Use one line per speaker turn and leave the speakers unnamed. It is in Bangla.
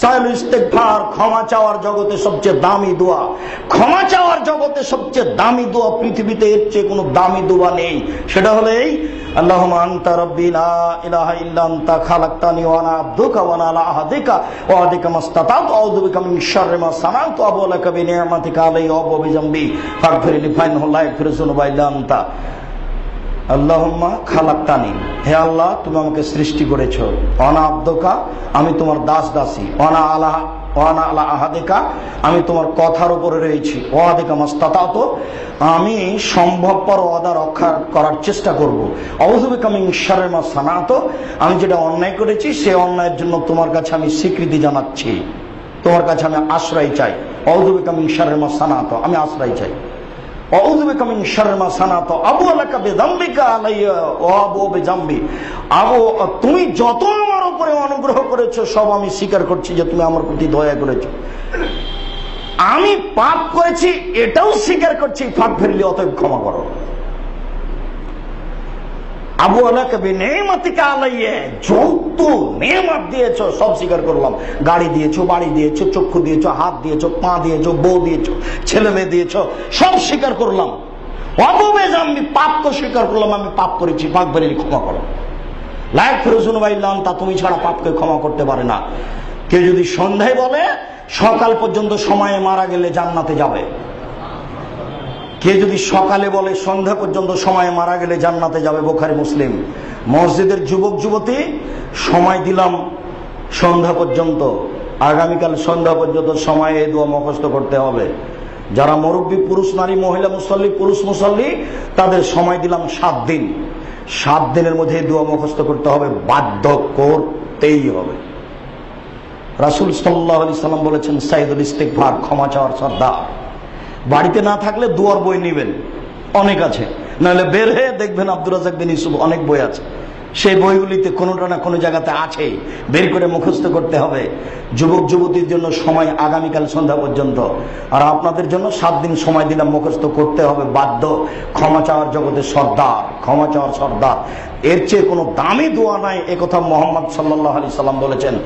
সাইয়্যিদুল ইস্তিগফার ক্ষমা চাওয়ার জগতে সবচেয়ে দামি দোয়া। ক্ষমা চাওয়ার জগতে সবচেয়ে দামি দোয়া পৃথিবীতে এর চেয়ে কোনো দামি দোয়া নেই। সেটা হলো এই, আল্লাহুম্মা আনতা রাব্বি লা ইলাহা ইল্লা আনতা খালাকতানি ওয়া আনা আবদুকা ওয়া আনা আলা আহদিকা। ওয়া আদিকা মাস্তাতাতু, আউযু বিকা মিন শাররি মা সানাতু আবু লাকা বিনি'মাতিকা আলাইয়া ওয়া বিজামবি ফাগফিরলি ফাইনহু লা ইয়াগফিরু যুনুবা ইল্লা আনতা। আল্লাহুম্মা খালাকতানি। হে আল্লাহ, তুমি আমাকে সৃষ্টি করেছ। অনা আব্দকা, আমি তোমার দাস দাসী। অনা আলাহ ওয়ানা আলা আহাদেকা, আমি তোমার কথার উপরে রয়েছি। ওয়াদিকা মাস্তাতাত, আমি সম্ভবপর ওয়াদা রক্ষা করার চেষ্টা করব। অবধবিকা আমি ঈশ্বরের মা সানাত, আমি যেটা অন্যায় করেছি, সে অন্যায়ের জন্য তোমার কাছে আমি স্বীকৃতি জানাচ্ছি। তোমার কাছে আমি আশ্রয় চাই। অবধবিকা আমি ঈশ্বরের মা সানাত, আমি আশ্রয় চাই। তুমি যত আমার উপরে অনুগ্রহ করেছ, সব আমি স্বীকার করছি যে তুমি আমার প্রতি দয়া করেছ। আমি পাপ করেছি, এটাও স্বীকার করছি পাপ ফেরলি অতএব ক্ষমা করো। আবু আলাকে আলাইয়ে সব স্বীকার করলাম। গাড়ি দিয়েছ, বাড়ি দিয়েছ, চক্ষু দিয়েছ, হাত দিয়েছ, পা দিয়েছ, বউ দিয়েছ, ছেলে মেয়ে দিয়েছ, সব স্বীকার করলাম। অববে আমি পাপ তো স্বীকার করলাম, আমি পাপ করেছি, পাক বেরিয়ে ক্ষমা করো। লায়ক ফিরোজুন বাইলাম তা তুমি ছাড়া পাপকে ক্ষমা করতে পারে না। কেউ যদি সন্ধ্যায় বলে, সকাল পর্যন্ত সময়ে মারা গেলে জান্নাতে যাবে। কে যদি সকালে বলে সন্ধ্যা পর্যন্ত সময় মারা গেলে জান্নাতে যাবে বোখারি মুসলিম। মসজিদের যুবক, যুবতী, সময় দিলাম সন্ধ্যা পর্যন্ত। আগামীকাল সন্ধ্যা পর্যন্ত সময় এই দোয়া মুখস্থ করতে হবে। যারা মুরব্বী পুরুষ নারী, মহিলা মুসল্লি, পুরুষ মুসল্লি, তাদের সময় দিলাম সাত দিন। সাত দিনের মধ্যে দোয়া মুখস্থ করতে হবে, বাধ্য করতেই হবে। রাসুল সাল্লাহ সাল্লাম বলেছেন, সাইদুল ইস্তেকভার ক্ষমা চাওয়ার শ্রদ্ধা। বাড়িতে না থাকলে দুয়ার বই নেবেন। অনেক আছে। নাহলে বের হয়ে দেখবেন আব্দুর রাজাক বিন ইসুফ অনেক বই আছে। সেই বইগুলিতে কোনোটা না কোনো জায়গাতে আছে। বের করে মুখস্থ করতে হবে। যুবক যুবতীর জন্য সময় আগামীকাল সন্ধ্যা পর্যন্ত। আর আপনাদের জন্য সাত দিন সময় দিলাম মুখস্থ করতে হবে বাধ্য। ক্ষমা চাওয়ার জগতে সর্দার, ক্ষমা চাওয়ার সর্দার। এর চেয়ে কোনো দামি দোয়া নাই। একথা মোহাম্মদ সাল্লাহ আলি সাল্লাম বলেছেন।